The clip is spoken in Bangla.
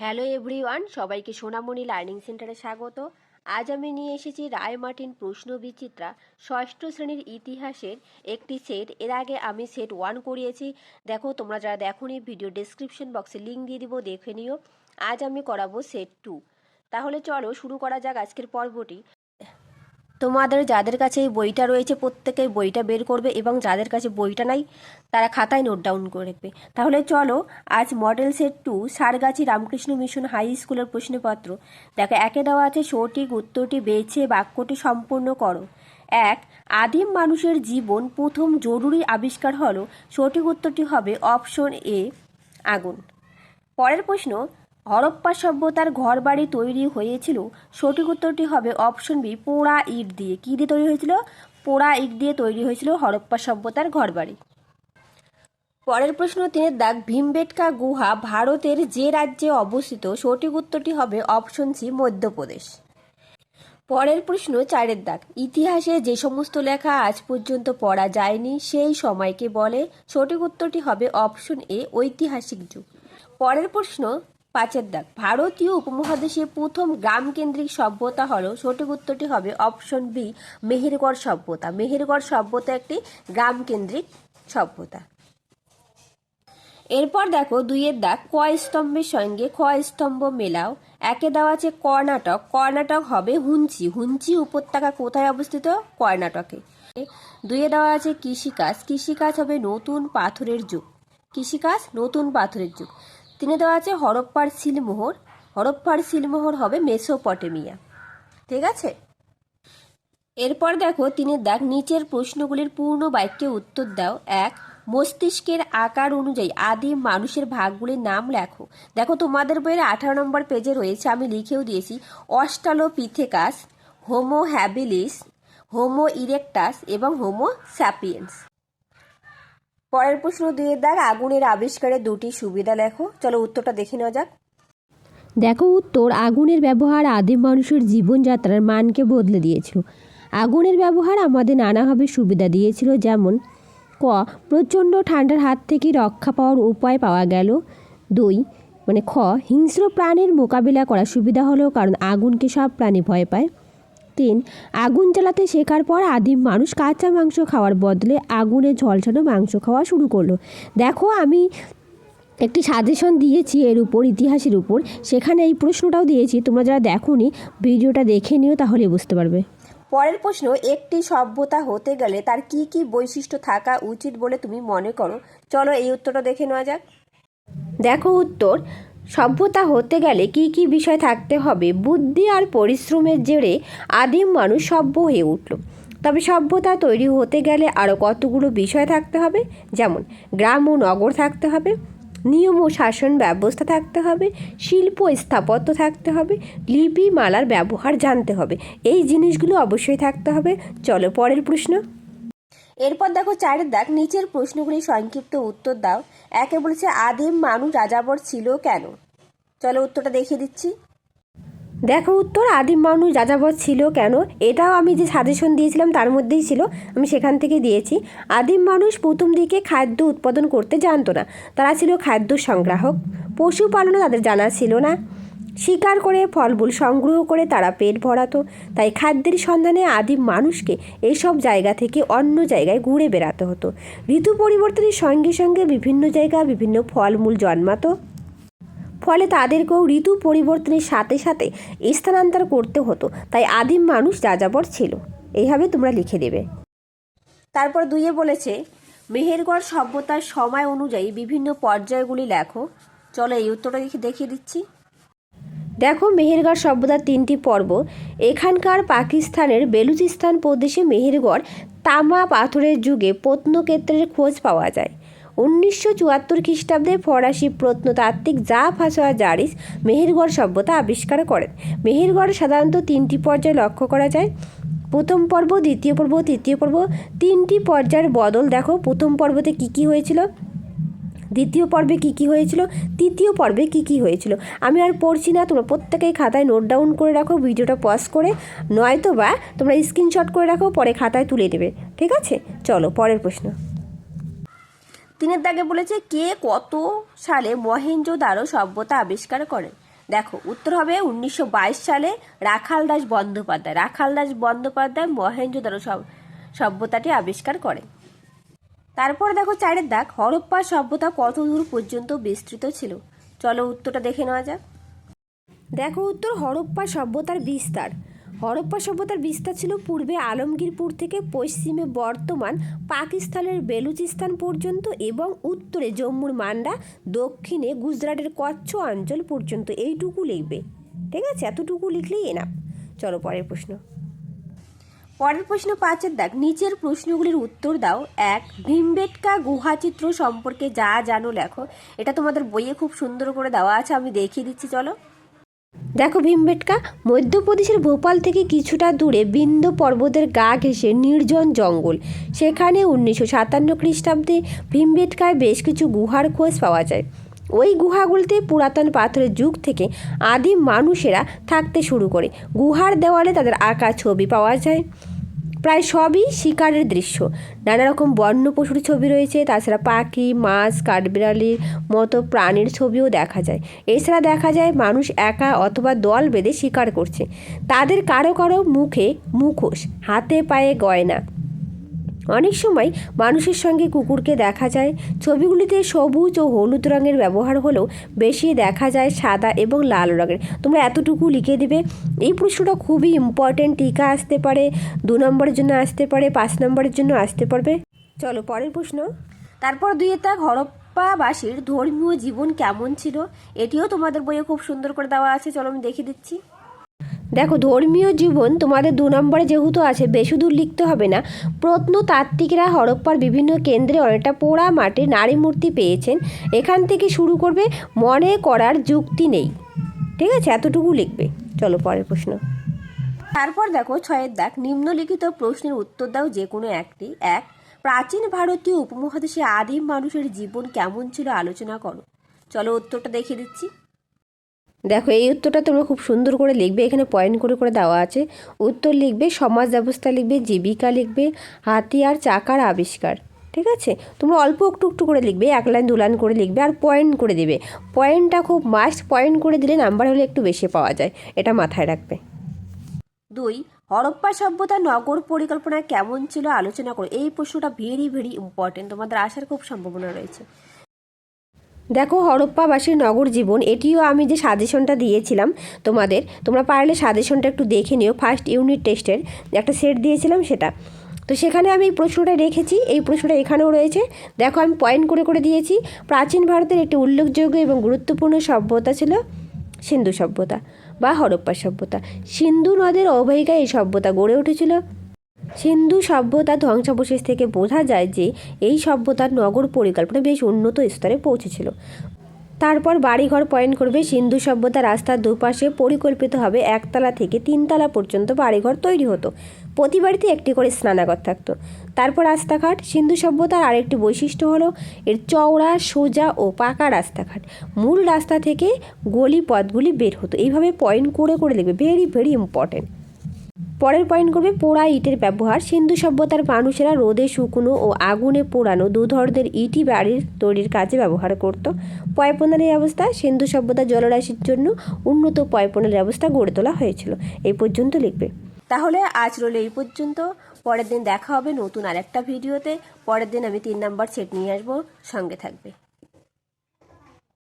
হ্যালো এভরিওয়ান, সবাইকে সোনামণি লার্নিং সেন্টারে স্বাগত। আজ আমি নিয়ে এসেছি রায় মার্টিন প্রশ্ন বিচিত্রা ষষ্ঠ শ্রেণির ইতিহাসের একটি সেট। এর আগে আমি সেট ওয়ান করিয়েছি। দেখো, তোমরা যারা দেখোনি, ভিডিও ডেসক্রিপশন বক্সে লিঙ্ক দিয়ে দিব, দেখে নিও। আজ আমি করাবো সেট টু তাহলে চলো শুরু করা যাক আজকের পর্বটি। তোমাদের যাদের কাছে এই বইটা রয়েছে, প্রত্যেকে বইটা বের করবে এবং যাদের কাছে বইটা নাই, তারা খাতায় নোট ডাউন করে রাখবে। তাহলে চলো, আজ model set two Sargachhi Ramakrishna mission high স্কুলের প্রশ্নপত্র। দেখো, একে দেওয়া আছে সঠিক, উত্তরটি বেছে, বাক্যটি সম্পূর্ণ করো। এক, আদিম মানুষের জীবন প্রথম জরুরি আবিষ্কার হলো, সঠিক উত্তরটি হবে অপশন এ আগুন। পরের প্রশ্ন হরপ্পা সভ্যতার ঘরবাড়ি তৈরি হয়েছিল। সঠিক উত্তরটি হবে অপশন বি, পোড়া ইট দিয়ে। কী দিয়ে তৈরি হয়েছিল? পোড়া ইট দিয়ে তৈরি হয়েছিল হরপ্পা সভ্যতার ঘরবাড়ি। পরের প্রশ্ন তিনের দাগ ভীমবেটকা গুহা ভারতের যে রাজ্যে অবস্থিত, সঠিক উত্তরটি হবে অপশন সি, মধ্যপ্রদেশ। পরের প্রশ্ন চারের দাগ। ইতিহাসে যে সমস্ত লেখা আজ পর্যন্ত পড়া যায়নি, সেই সময়কে বলে সঠিক উত্তরটি হবে অপশন এ, ঐতিহাসিক যুগ। পরের প্রশ্ন পাঁচের দাগ। ভারতীয় উপমহাদেশে প্রথম গ্রামকেন্দ্রিক সভ্যতা হলো, সঠিক উত্তরটি হবে অপশন বি, মেহেরগড় সভ্যতা। মেহেরগড় সভ্যতা একটি গ্রামকেন্দ্রিক সভ্যতা। এরপর দেখো দুইয়ের দাগ, ক স্তম্ভের সঙ্গে খ স্তম্ভ মেলাও। একে দেওয়া আছে কর্ণাটক। কর্ণাটক হবে হুঞ্চি। হুঞ্চি উপত্যকা কোথায় অবস্থিত? কর্ণাটকে। দুইয়ে দেওয়া আছে কৃষিকাজ। কৃষিকাজ হবে নতুন পাথরের যুগ। কৃষিকাজ নতুন পাথরের যুগ। তিনে দেওয়া আছে হরপ্পার সিলমোহর। হরপ্পার সিলমোহর হবে মেসোপটেমিয়া। ঠিক আছে? এরপর দেখো, তিনি দেখ, নিচের প্রশ্নগুলির পূর্ণ বাক্যে উত্তর দাও। এক, মস্তিষ্কের আকার অনুযায়ী আদিম মানুষের ভাগগুলির নাম লেখো। দেখো, তোমাদের বইয়ের আঠারো নম্বর পেজে রয়েছে, আমি লিখেও দিয়েছি Australopithecus Homo habilis, Homo erectus এবং হোমো স্যাপিয়েন্স। পরের প্রশ্ন দুই দাগ আগুনের আবিষ্কারের দুটি সুবিধা লেখো। চলো উত্তরটা দেখে নেওয়া যাক। দেখো উত্তর, আগুনের ব্যবহার আদিম মানুষের জীবনযাত্রার মানকে বদলে দিয়েছিল। আগুনের ব্যবহার আমাদের নানাভাবে সুবিধা দিয়েছিল, যেমন ক, প্রচণ্ড ঠান্ডার হাত থেকে রক্ষা পাওয়ার উপায় পাওয়া গেল। দুই মানে খ, হিংস্র প্রাণীর মোকাবিলা করার সুবিধা হলো কারণ আগুনকে সব প্রাণী ভয় পায়। তিন আগুন জ্বালাতে শেখার পর আদিম মানুষ কাঁচা মাংস খাওয়ার বদলে আগুনে ঝলসানো মাংস খাওয়া শুরু করল। দেখো আমি একটি সাজেশন দিয়েছি এর উপর ইতিহাসের উপর। সেখানে এই প্রশ্নটাও দিয়েছি তোমরা যারা দেখোনি ভিডিওটা দেখে নিও তাহলে বুঝতে পারবে। পরের প্রশ্ন একটি সভ্যতা হতে গেলে তার কি কি বৈশিষ্ট্য থাকা উচিত বলে তুমি মনে করো? চলো এই উত্তরটা দেখে নেওয়া যাক। দেখো উত্তর সভ্যতা হতে গেলে কি কি বিষয় থাকতে হবে? বুদ্ধি আর পরিশ্রমের জেরে আদিম মানুষ সভ্য হয়ে উঠল। তবে সভ্যতা তৈরি হতে গেলে আরও কতগুলো বিষয় থাকতে হবে? যেমন গ্রাম ও নগর থাকতে হবে, নিয়ম ও শাসন ব্যবস্থা থাকতে হবে, শিল্প স্থাপত্য থাকতে হবে, লিপি, মালার ব্যবহার জানতে হবে। এই জিনিসগুলো অবশ্যই থাকতে হবে। চলো পরের প্রশ্ন। এরপর দেখো চারের দাগ নিচের প্রশ্নগুলি সংক্ষিপ্ত উত্তর দাও। একে বলেছে, আদিম মানুষ যাযাবর ছিল কেন? চলো উত্তরটা দেখিয়ে দিচ্ছি। দেখো উত্তর, আদিম মানুষ যাযাবর ছিল কেন? এটাও আমি যে সাজেশন দিয়েছিলাম, তার মধ্যেই ছিল। আমি সেখান থেকে দিয়েছি, আদিম মানুষ প্রথম দিকে খাদ্য উৎপাদন করতে জানতো না। তারা ছিল খাদ্য সংগ্রাহক। পশুপালনও তাদের জানা ছিল না। শিকার করে ফলমূল সংগ্রহ করে তারা পেট ভরাতো। তাই খাদ্যের সন্ধানে আদিম মানুষকে এইসব জায়গা থেকে অন্য জায়গায় ঘুরে বেড়াতে হতো। ঋতু পরিবর্তনের সঙ্গে সঙ্গে বিভিন্ন জায়গায় বিভিন্ন ফলমূল জন্মাতো। ফলে তাদেরকেও ঋতু পরিবর্তনের সাথে সাথে স্থানান্তর করতে হতো। তাই আদিম মানুষ যাযাবর ছিল। এইভাবে তোমরা লিখে দেবে। তারপর দুইয়ে বলেছে, মেহেরগড় সভ্যতার সময় অনুযায়ী বিভিন্ন পর্যায়গুলি লেখো। চলো এই উত্তরটা দেখে দেখিয়ে দিচ্ছি। দেখো মেহেরগড় সভ্যতার তিনটি পর্ব। এখানকার পাকিস্তানের বেলুচিস্তান প্রদেশে মেহেরগড় তামা পাথরের যুগে প্রত্নক্ষেত্রের খোঁজ পাওয়া যায়। উনিশশো চুয়াত্তর খ্রিস্টাব্দে ফরাসি প্রত্নতাত্ত্বিক জা ফাসোয়া জারিস মেহেরগড় সভ্যতা আবিষ্কার করেন। মেহেরগড় সাধারণত তিনটি পর্যায়ে লক্ষ্য করা যায়। প্রথম পর্ব, দ্বিতীয় পর্ব, তৃতীয় পর্ব, তিনটি পর্যায়ের বদল দেখো। প্রথম পর্বতে কী কী হয়েছিল? দ্বিতীয় পর্বে কী কী হয়েছিল? তৃতীয় পর্বে কী কী হয়েছিল? আমি আর পড়ছি না, তোমরা প্রত্যেকেই খাতায় নোট ডাউন করে রাখো, ভিডিওটা পজ করে। নয়তো বা তোমরা স্ক্রিনশট করে রাখো, পরে খাতায় তুলে দেবে। ঠিক আছে? চলো, পরের প্রশ্ন। তিনের দাগে বলেছে, কে কত সালে মহেঞ্জোদারো সভ্যতা আবিষ্কার করেন দেখো, উত্তর হবে উনিশশো বাইশ সালে রাখাল দাস বন্দ্যোপাধ্যায়। রাখাল দাস বন্দ্যোপাধ্যায় মহেঞ্জোদারো সব সভ্যতাটি আবিষ্কার করে। তারপর দেখো চারের দাগ হরপ্পা সভ্যতা কত দূর পর্যন্ত বিস্তৃত ছিল? চলো উত্তরটা দেখে নেওয়া যাক। দেখো উত্তর হরপ্পা সভ্যতার বিস্তার। হরপ্পা সভ্যতার বিস্তার ছিল পূর্বে আলমগীরপুর থেকে পশ্চিমে বর্তমান পাকিস্তানের বেলুচিস্তান পর্যন্ত এবং উত্তরে জম্মুর মান্ডা, দক্ষিণে গুজরাটের কচ্ছ অঞ্চল পর্যন্ত। এইটুকু লিখবে। ঠিক আছে? এতটুকু লিখলেই এনাফ চলো পরের প্রশ্ন। পরের প্রশ্ন পাঁচের দাগ নিচের প্রশ্নগুলির উত্তর দাও। এক, ভীমবেটকা গুহাচিত্র সম্পর্কে যা জানো লেখো। এটা তোমাদের বইয়ে খুব সুন্দর করে দেওয়া আছে, আমি দেখিয়ে দিচ্ছি, চলো। দেখো ভীমবেটকা, মধ্যপ্রদেশের ভোপাল থেকে কিছুটা দূরে বিন্দ পর্বতের গা ঘেঁষে নির্জন জঙ্গল। সেখানে উনিশশো সাতান্ন খ্রিস্টাব্দে ভীমবেটকায় বেশ কিছু গুহার খোঁজ পাওয়া যায়। ওই গুহাগুলিতে পুরাতন পাথরের যুগ থেকে আদিম মানুষেরা থাকতে শুরু করে। গুহার দেওয়ালে তাদের আঁকা ছবি পাওয়া যায়। প্রায় সবই শিকারের দৃশ্য। নানা রকম বন্য পশুর ছবি রয়েছে, তাছাড়া পাখি, মাছ, কাঠবিড়ালির মতো প্রাণীর ছবিও দেখা যায়। এছাড়া দেখা যায় মানুষ একা অথবা দল বেঁধে শিকার করছে। তাদের কারও কারও মুখে মুখোশ, হাতে পায়ে গয়না অনেক সময় মানুষের সঙ্গে কুকুরকে দেখা যায়। ছবিগুলিতে সবুজ ও হলুদ রঙের ব্যবহার হলেও বেশি দেখা যায় সাদা এবং লাল রঙের। তোমরা এতটুকু লিখে দিবে। এই প্রশ্নটা খুবই ইম্পর্টেন্ট টিকা আসতে পারে, দু নম্বরের জন্য আসতে পারে, পাঁচ নম্বরের জন্য আসতে পারবে। চলো পরের প্রশ্ন। তারপর দুইয়ের দাগ হরপ্পাবাসীর ধর্মীয় জীবন কেমন ছিল? এটিও তোমাদের বইয়ে খুব সুন্দর করে দেওয়া আছে। চলো আমি দেখিয়ে দিচ্ছি। দেখো, ধর্মীয় জীবন তোমাদের দু নম্বরে যেহেতু আছে বেশি দূর লিখতে হবে না। প্রত্নতাত্ত্বিকরা হরপ্পার বিভিন্ন কেন্দ্রে অনেকটা পোড়া মাটির নারী মূর্তি পেয়েছেন। এখান থেকে শুরু করবে, মনে করার যুক্তি নেই। ঠিক আছে? এতটুকু লিখবে। চলো, পরের প্রশ্ন। তারপর দেখো, ছয়ের দাগ। নিম্নলিখিত প্রশ্নের উত্তর দাও যে কোনো একটি। এক, প্রাচীন ভারতীয় উপমহাদেশে আদিম মানুষের জীবন কেমন ছিল? আলোচনা করো। চলো, উত্তরটা দেখিয়ে দিচ্ছি। দেখো, এই উত্তরটা তোমরা খুব সুন্দর করে লিখবে, এখানে পয়েন্ট করে করে দেওয়া আছে। উত্তর লিখবে, সমাজ ব্যবস্থা লিখবে, জীবিকা লিখবে, হাতিয়ার, চাকার আবিষ্কার, ঠিক আছে? তোমরা অল্প একটু একটু করে লিখবে, এক লাইন, দু লাইন করে লিখবে আর পয়েন্ট করে দেবে। পয়েন্টটা খুব মাস্ট পয়েন্ট করে দিলে নাম্বার হলে একটু বেশি পাওয়া যায়, এটা মাথায় রাখবে। দুই, হরপ্পা সভ্যতা নগর পরিকল্পনা কেমন ছিল? আলোচনা করো। এই প্রশ্নটা ভেরি ভেরি ইম্পর্টেন্ট তোমাদের আসার খুব সম্ভাবনা রয়েছে। দেখো হরপ্পাবাসীর নগর জীবন, এটিও আমি যে সাজেশনটা দিয়েছিলাম তোমাদের, তোমরা পারলে সাজেশনটা একটু দেখে নিও। ফার্স্ট ইউনিট টেস্টের একটা সেট দিয়েছিলাম সেটা। তো সেখানে আমি এই প্রশ্নটা রেখেছি, এই প্রশ্নটা এখানেও রয়েছে। দেখো আমি পয়েন্ট করে করে দিয়েছি, প্রাচীন ভারতের একটি উল্লেখযোগ্য এবং গুরুত্বপূর্ণ সভ্যতা ছিল সিন্ধু সভ্যতা বা হরপ্পা সভ্যতা। সিন্ধু নদের অববাহিকায় এই সভ্যতা গড়ে উঠেছিল। সিন্ধু সভ্যতার ধ্বংসাবশেষ থেকে বোঝা যায় যে এই সভ্যতার নগর পরিকল্পনা বেশ উন্নত স্তরে পৌঁছেছিল। তারপর বাড়িঘর পয়েন্ট করবে সিন্ধু সভ্যতা রাস্তার দুপাশে পরিকল্পিত হবে একতলা থেকে তিনতলা পর্যন্ত বাড়িঘর তৈরি হতো। প্রতি বাড়িতে একটি করে স্নানাগর থাকতো। তারপর রাস্তাঘাট, সিন্ধু সভ্যতার আরেকটি বৈশিষ্ট্য হলো এর চওড়া, সোজা ও পাকা রাস্তাঘাট। মূল রাস্তা থেকে গলি পথগুলি বের হতো। এইভাবে পয়েন্ট করে করে দেখবে ভেরি ভেরি ইম্পর্টেন্ট পরের পয়েন্ট করবে পোড়া ইটের ব্যবহার। সিন্ধু সভ্যতার মানুষেরা রোদে শুকনো ও আগুনে পোড়ানো দু ধরনের ইটই বাড়ির তৈরির কাজে ব্যবহার করত। পয়প্রণালীর ব্যবস্থা সিন্ধু সভ্যতার জলরাশির জন্য উন্নত পয়প্রণালীর ব্যবস্থা গড়ে তোলা হয়েছিল। এই পর্যন্ত লিখবে। তাহলে আজ রইল এই পর্যন্ত। পরের দিন দেখা হবে নতুন আরেকটা ভিডিওতে। পরের দিন আমি তিন নাম্বার সেট নিয়ে আসব। সঙ্গে থাকবে।